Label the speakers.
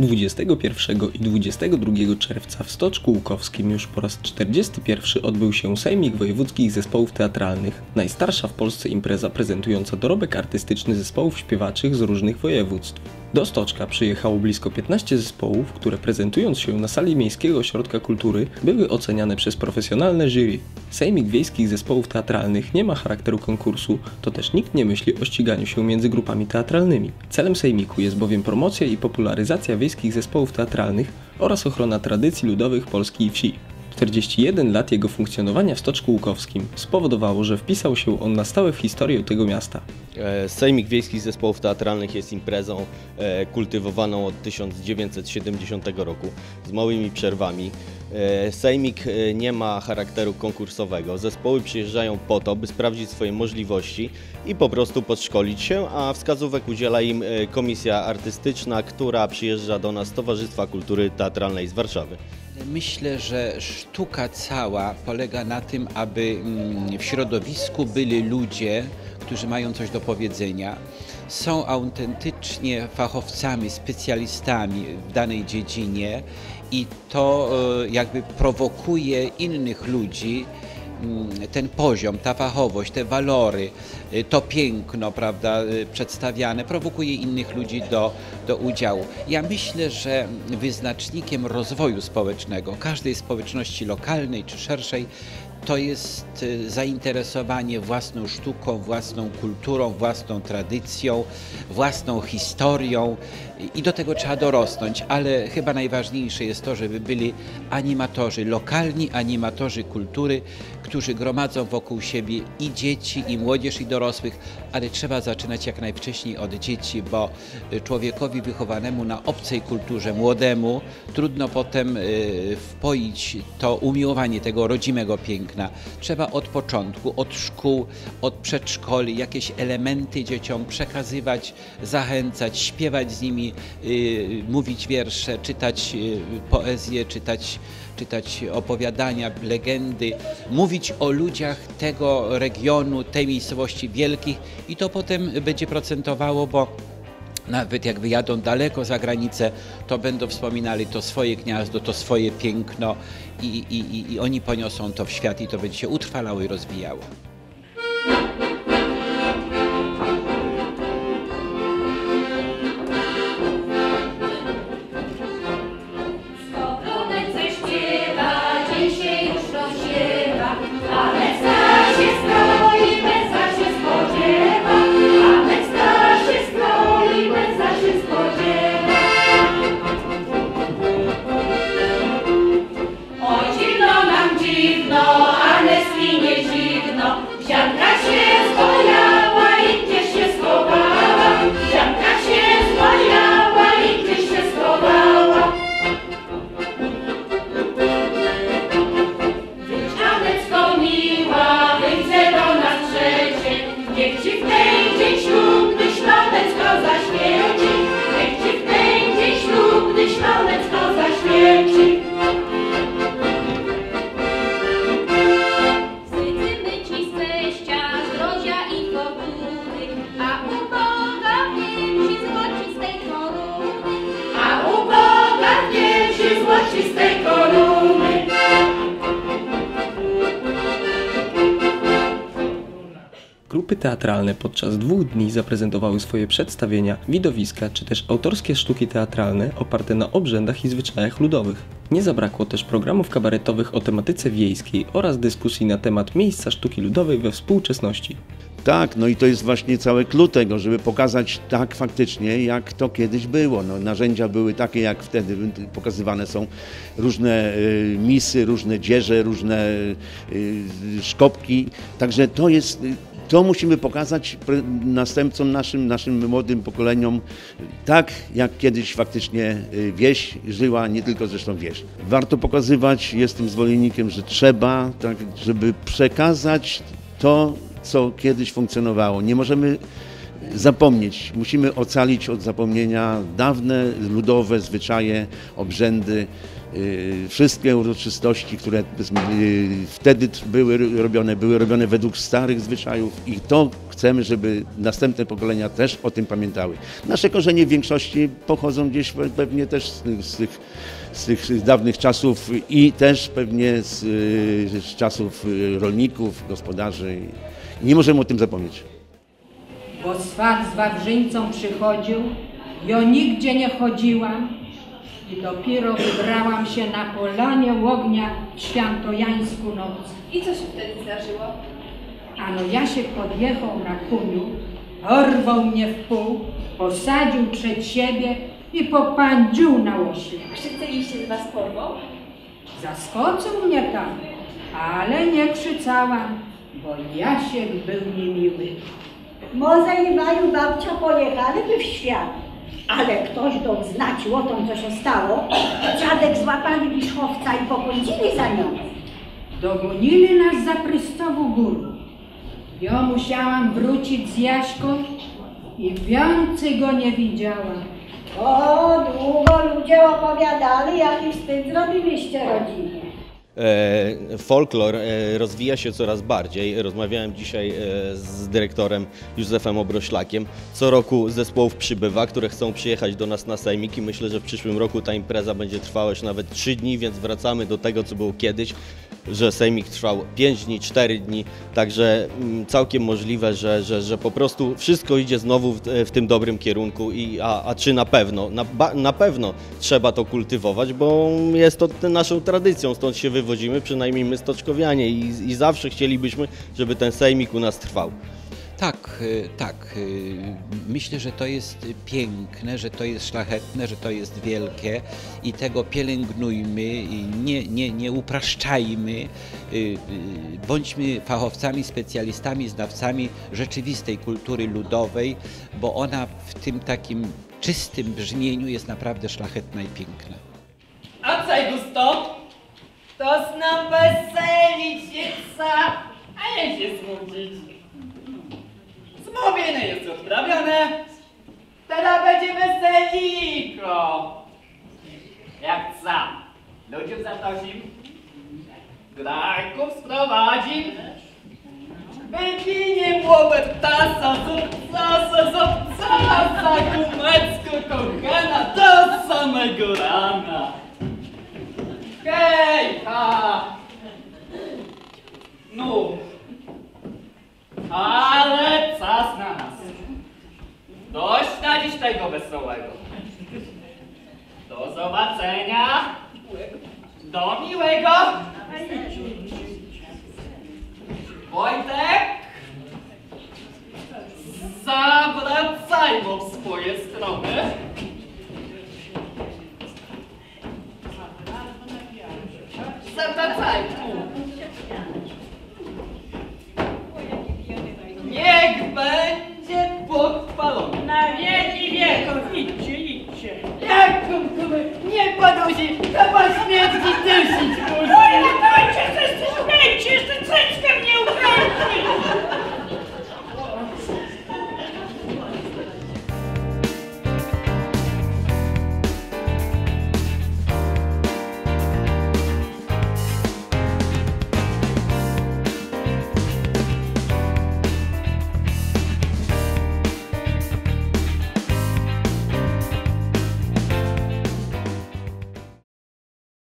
Speaker 1: 21 i 22 czerwca w Stoczku Łukowskim już po raz 41 odbył się Sejmik Wojewódzkich Zespołów Teatralnych, najstarsza w Polsce impreza prezentująca dorobek artystyczny zespołów śpiewaczych z różnych województw. Do Stoczka przyjechało blisko 15 zespołów, które prezentując się na sali Miejskiego Ośrodka Kultury były oceniane przez profesjonalne jury. Sejmik Wiejskich Zespołów Teatralnych nie ma charakteru konkursu, to też nikt nie myśli o ściganiu się między grupami teatralnymi. Celem Sejmiku jest bowiem promocja i popularyzacja wiejskich zespołów teatralnych oraz ochrona tradycji ludowych Polski i wsi. 41 lat jego funkcjonowania w Stoczku Łukowskim spowodowało, że wpisał się on na stałe w historię tego miasta.
Speaker 2: E, Sejmik Wiejskich Zespołów Teatralnych jest imprezą e, kultywowaną od 1970 roku z małymi przerwami. E, Sejmik nie ma charakteru konkursowego. Zespoły przyjeżdżają po to, by sprawdzić swoje możliwości i po prostu podszkolić się, a wskazówek udziela im komisja artystyczna, która przyjeżdża do nas z Towarzystwa Kultury Teatralnej z Warszawy.
Speaker 3: Myślę, że sztuka cała polega na tym, aby mm, w środowisku byli ludzie, którzy mają coś do powiedzenia, są autentycznie fachowcami, specjalistami w danej dziedzinie i to e, jakby prowokuje innych ludzi ten poziom, ta fachowość, te walory, y, to piękno, prawda, y, przedstawiane, prowokuje innych ludzi do, do udziału. Ja myślę, że wyznacznikiem rozwoju społecznego każdej społeczności lokalnej czy szerszej to jest y, zainteresowanie własną sztuką, własną kulturą, własną tradycją, własną historią i do tego trzeba dorosnąć, ale chyba najważniejsze jest to, żeby byli animatorzy, lokalni animatorzy kultury, którzy gromadzą wokół siebie i dzieci, i młodzież, i dorosłych, ale trzeba zaczynać jak najwcześniej od dzieci, bo y, człowiekowi wychowanemu na obcej kulturze, młodemu, trudno potem y, wpoić to umiłowanie tego rodzimego piękna. Trzeba od początku, od szkół, od przedszkoli jakieś elementy dzieciom przekazywać, zachęcać, śpiewać z nimi, y, mówić wiersze, czytać y, poezję, czytać, czytać opowiadania, legendy, mówić o ludziach tego regionu, tej miejscowości wielkich. I to potem będzie procentowało, bo nawet jak wyjadą daleko za granicę, to będą wspominali to swoje gniazdo, to swoje piękno i, i, i, oni poniosą to w świat i to będzie się utrwalało i rozwijało.
Speaker 1: Grupy teatralne podczas dwóch dni zaprezentowały swoje przedstawienia, widowiska czy też autorskie sztuki teatralne oparte na obrzędach i zwyczajach ludowych. Nie zabrakło też programów kabaretowych o tematyce wiejskiej oraz dyskusji na temat miejsca sztuki ludowej we współczesności.
Speaker 4: Tak, no i to jest właśnie cały klucz tego, żeby pokazać tak faktycznie, jak to kiedyś było. No, narzędzia były takie, jak wtedy pokazywane są różne y, misy, różne dzieże, różne y, szkopki. Także to jest, y, to musimy pokazać następcom naszym, naszym młodym pokoleniom, tak jak kiedyś faktycznie y, wieś żyła, nie tylko zresztą wieś. Warto pokazywać, jestem zwolennikiem, że trzeba, tak, żeby przekazać to, co kiedyś funkcjonowało. Nie możemy zapomnieć. Musimy ocalić od zapomnienia dawne ludowe zwyczaje, obrzędy, y, wszystkie uroczystości, które y, wtedy były robione, były robione według starych zwyczajów i to chcemy, żeby następne pokolenia też o tym pamiętały. Nasze korzenie w większości pochodzą gdzieś pe- pewnie też z, tych- z, tych, dawnych czasów i też pewnie z, y, z czasów rolników, gospodarzy. Nie możemy o tym zapomnieć.
Speaker 5: Bo swat z Wawrzyńcą przychodził, ja nigdzie nie chodziłam i dopiero wybrałam się na polanie łognia w świętojańsku noc.
Speaker 6: I co się wtedy zdarzyło?
Speaker 5: Ano Jasiek podjechał na kuniu, orwał mnie w pół, posadził przed siebie i popędził na ośle.
Speaker 6: Krzyczeliście z was porwą?
Speaker 5: Zaskoczył mnie tam, ale nie krzyczałam, bo Jasiek był niemiły.
Speaker 7: Może i Maju babcia pojechaliby w świat, ale ktoś dał znać o tym, co się stało. Dziadek złapali wierzchowca i popędzili za nią.
Speaker 5: Dogonili nas za Prystową Górę. Ja musiałam wrócić z Jaśką i więcej go nie widziałam.
Speaker 7: O, długo ludzie opowiadali, jaki wstyd zrobiliście rodzinie.
Speaker 2: E, Folklor e, rozwija się coraz bardziej. Rozmawiałem dzisiaj e, z dyrektorem Józefem Obroślakiem. Co roku zespołów przybywa, które chcą przyjechać do nas na sejmik i myślę, że w przyszłym roku ta impreza będzie trwała już nawet 3 dni, więc wracamy do tego, co było kiedyś, że sejmik trwał 5 dni, 4 dni, także mm, całkiem możliwe, że, że, że po prostu wszystko idzie znowu w, w tym dobrym kierunku, i, a, a czy na pewno? Na, na pewno trzeba to kultywować, bo jest to naszą tradycją, stąd się wywodzimy, przynajmniej my stoczkowianie i, i zawsze chcielibyśmy, żeby ten sejmik u nas trwał.
Speaker 3: Tak, y, tak. y, Myślę, że to jest piękne, że to jest szlachetne, że to jest wielkie i tego pielęgnujmy, i nie, nie, nie upraszczajmy. y, Bądźmy fachowcami, specjalistami, znawcami rzeczywistej kultury ludowej, bo ona w tym takim czystym brzmieniu jest naprawdę szlachetna i piękna.
Speaker 8: A co gusto? To znam weselić się a nie się smucić. Zmówienie jest odprawione, teraz będzie weseliko. Jak ca, ludziów zaprosим, grajków sprowadzim, wywinie głowę tasa, zupcasa, zupcasa, kumecko kochana, do samego rana. Hej, ha! No. Ale czas na nas. Dość na dziś tego wesołego. Do zobaczenia. Do miłego. Wojtek. Zawracajmy w swoje strony. Zawracaj
Speaker 9: Na wieki wieków, idźcie, idźcie.
Speaker 8: Jak kumkumy, nie podąży, to was śmierci dusić.